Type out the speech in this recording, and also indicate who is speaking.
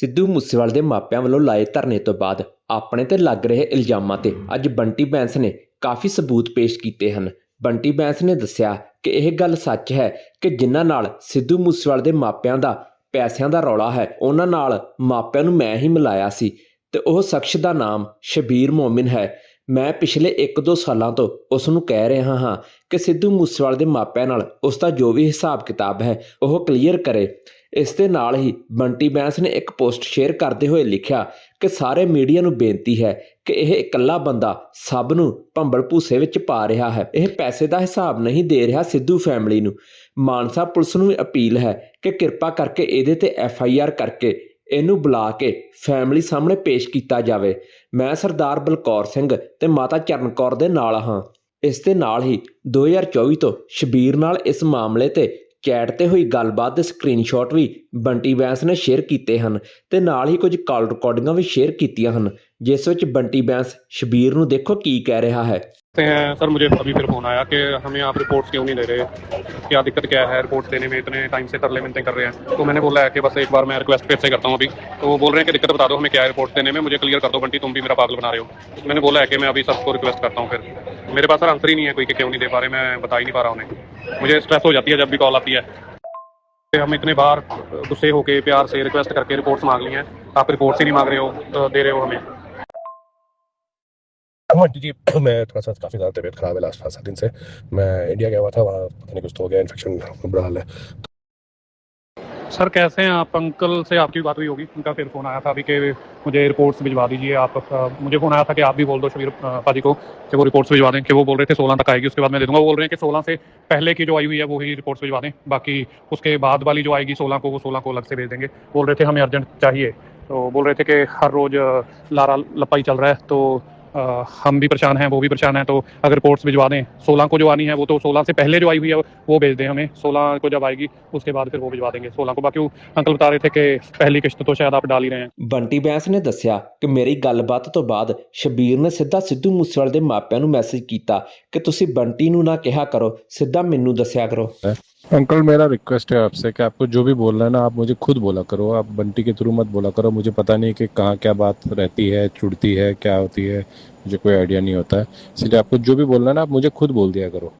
Speaker 1: ਸਿੱਧੂ ਮੂਸੇਵਾਲੇ ਦੇ ਮਾਪਿਆਂ ਵੱਲੋਂ ਲਾਏ ਧਰਨੇ ਤੋਂ ਬਾਅਦ ਆਪਣੇ ਤੇ ਲੱਗ ਰਹੇ ਇਲਜ਼ਾਮਾਂ ਤੇ ਅੱਜ ਬੰਟੀ ਬੈਂਸ ਨੇ ਕਾਫੀ ਸਬੂਤ ਪੇਸ਼ ਕੀਤੇ ਹਨ। ਬੰਟੀ ਬੈਂਸ ਨੇ ਦੱਸਿਆ ਕਿ ਇਹ ਗੱਲ ਸੱਚ ਹੈ ਕਿ ਜਿਨ੍ਹਾਂ ਨਾਲ ਸਿੱਧੂ ਮੂਸੇਵਾਲੇ ਦੇ ਮਾਪਿਆਂ ਦਾ ਪੈਸਿਆਂ ਦਾ ਰੌਲਾ ਹੈ, ਉਹਨਾਂ ਨਾਲ ਮਾਪਿਆਂ ਨੂੰ ਮੈਂ ਹੀ ਮਿਲਾਇਆ ਸੀ ਤੇ ਉਹ ਸ਼ਖਸ ਦਾ ਨਾਮ ਸ਼ਬੀਰ ਮੋਮਿਨ ਹੈ। ਮੈਂ ਪਿਛਲੇ 1-2 ਸਾਲਾਂ ਤੋਂ ਉਸ ਨੂੰ ਕਹਿ ਰਿਹਾ ਹਾਂ ਕਿ ਸਿੱਧੂ ਮੂਸੇਵਾਲੇ ਦੇ ਮਾਪਿਆਂ ਨਾਲ ਉਸ ਦਾ ਜੋ ਵੀ ਹਿਸਾਬ ਕਿਤਾਬ ਹੈ, ਉਹ ਕਲੀਅਰ ਕਰੇ। ਇਸ ਦੇ ਨਾਲ ਹੀ ਬੰਟੀ ਬੈਂਸ ਨੇ ਇੱਕ ਪੋਸਟ ਸ਼ੇਅਰ ਕਰਦੇ ਹੋਏ ਲਿਖਿਆ ਕਿ ਸਾਰੇ ਮੀਡੀਆ ਨੂੰ ਬੇਨਤੀ ਹੈ ਕਿ ਇਹ ਇਕੱਲਾ ਬੰਦਾ ਸਭ ਨੂੰ ਭੰਬਲ ਭੂਸੇ ਵਿੱਚ ਪਾ ਰਿਹਾ ਹੈ। ਇਹ ਪੈਸੇ ਦਾ ਹਿਸਾਬ ਨਹੀਂ ਦੇ ਰਿਹਾ ਸਿੱਧੂ ਫੈਮਿਲੀ ਨੂੰ। ਮਾਨਸਾ ਪੁਲਿਸ ਨੂੰ ਵੀ ਅਪੀਲ ਹੈ ਕਿ ਕਿਰਪਾ ਕਰਕੇ ਇਹਦੇ ਤੇ ਐਫ ਆਈ ਆਰ ਕਰਕੇ ਇਹਨੂੰ ਬੁਲਾ ਕੇ ਫੈਮਿਲੀ ਸਾਹਮਣੇ ਪੇਸ਼ ਕੀਤਾ ਜਾਵੇ। ਮੈਂ ਸਰਦਾਰ ਬਲਕੌਰ ਸਿੰਘ ਤੇ ਮਾਤਾ ਚਰਨ ਕੌਰ ਦੇ ਨਾਲ ਹਾਂ। ਇਸ ਦੇ ਨਾਲ ਹੀ 2024 ਤੋਂ ਸ਼ਬੀਰ ਨਾਲ ਇਸ ਮਾਮਲੇ ਤੇ ਚੈਟ ਤੇ ਹੋਈ ਗੱਲਬਾਤ ਦੇ ਸਕਰੀਨਸ਼ਾਟ ਵੀ ਬੰਟੀ ਬੈਂਸ ਨੇ ਸ਼ੇਅਰ ਕੀਤੇ ਹਨ ਤੇ ਨਾਲ ਹੀ ਕੁਝ ਕਾਲ ਰਿਕਾਰਡਿੰਗਾਂ ਵੀ ਸ਼ੇਅਰ ਕੀਤੀਆਂ ਹਨ ਜਿਸ ਵਿੱਚ ਬੰਟੀ ਬੈਂਸ ਸ਼ਬੀਰ ਨੂੰ ਦੇਖੋ ਕੀ ਕਹਿ ਰਿਹਾ ਹੈ
Speaker 2: सकते हैं सर मुझे अभी फिर फोन आया कि हमें आप रिपोर्ट्स क्यों नहीं दे रहे क्या दिक्कत क्या है रिपोर्ट्स देने में इतने टाइम से तरले मिनतें कर रहे हैं तो मैंने बोला है कि बस एक बार मैं रिक्वेस्ट फिर से करता हूँ अभी तो वो बोल रहे हैं कि दिक्कत बता दो हमें क्या है रिपोर्ट्स देने में मुझे क्लियर कर दो बंटी तुम भी मेरा पागल बना रहे हो मैंने बोला है कि मैं अभी सबको रिक्वेस्ट करता हूँ फिर मेरे पास सर आंसर ही नहीं है कोई कि क्यों नहीं दे पा रहे मैं बता ही नहीं पा रहा उन्हें मुझे स्ट्रेस हो जाती है जब भी कॉल आती है। हम इतने बार गुस्से होके, प्यार से रिक्वेस्ट करके रिपोर्ट्स मांग ली हैं। आप रिपोर्ट्स ही नहीं मांग रहे हो तो दे रहे हो हमें।
Speaker 3: हाँ जी मैं थोड़ा सा काफ़ी ज़्यादा तबीयत ख़राब है लास्ट पाँच सात दिन से। मैं इंडिया गया हुआ था, वहाँ पता नहीं कुछ तो हो गया इन्फेक्शन बुरा हाल है।
Speaker 2: सर, कैसे हैं आप? अंकल से आपकी बात हुई होगी। उनका फिर फ़ोन आया था अभी कि मुझे रिपोर्ट्स भिजवा दीजिए आप। मुझे फ़ोन आया था कि आप भी बोल दो शबीर पाजी को कि वो रिपोर्ट्स भिजवा दें कि वो बोल रहे थे सोलह तक आएगी, उसके बाद मैं दे दूँगा। वो बोल रहे हैं कि सोलह से पहले की जो आई हुई है, वो ही रिपोर्ट्स भिजवा दें। बाकी उसके बाद वाली जो आएगी, सोलह को, वो सोलह को अलग से भेज देंगे। बोल रहे थे हमें अर्जेंट चाहिए। तो बोल रहे थे कि हर रोज़ लारा लपाई चल रहा है तो हम भी परेशान हैं वो भी परेशान हैं तो अगर रिपोर्ट्स भिजवा दें सोलह को जो आनी है वो तो सोलह से पहले जो आई हुई है वो भेज दें हमें सोलह को जब आएगी उसके बाद फिर वो भिजवा देंगे सोलह को बाकी वो अंकल बता रहे थे कि पहली किश्त तो शायद आप डाल ही रहे हैं
Speaker 1: ਬੰਟੀ ਬੈਂਸ ਨੇ ਦੱਸਿਆ ਕਿ ਮੇਰੀ ਗੱਲਬਾਤ ਤੋਂ ਬਾਅਦ ਸ਼ਬੀਰ ਨੇ ਸਿੱਧਾ ਸਿੱਧੂ ਮੂਸੇਵਾਲੇ ਦੇ ਮਾਪਿਆਂ ਨੂੰ ਮੈਸੇਜ ਕੀਤਾ ਕਿ ਤੁਸੀਂ ਬੰਟੀ ਨੂੰ ਨਾ ਕਿਹਾ ਕਰੋ ਸਿੱਧਾ ਮੈਨੂੰ ਦੱਸਿਆ ਕਰੋ
Speaker 3: अंकल, मेरा रिक्वेस्ट है आपसे कि आपको जो भी बोलना है ना, आप मुझे खुद बोला करो। आप बंटी के थ्रू मत बोला करो। मुझे पता नहीं कि कहाँ क्या बात रहती है छुड़ती है, क्या होती है। मुझे कोई आइडिया नहीं होता। है इसलिए आपको जो भी बोलना है ना, आप मुझे खुद बोल दिया करो।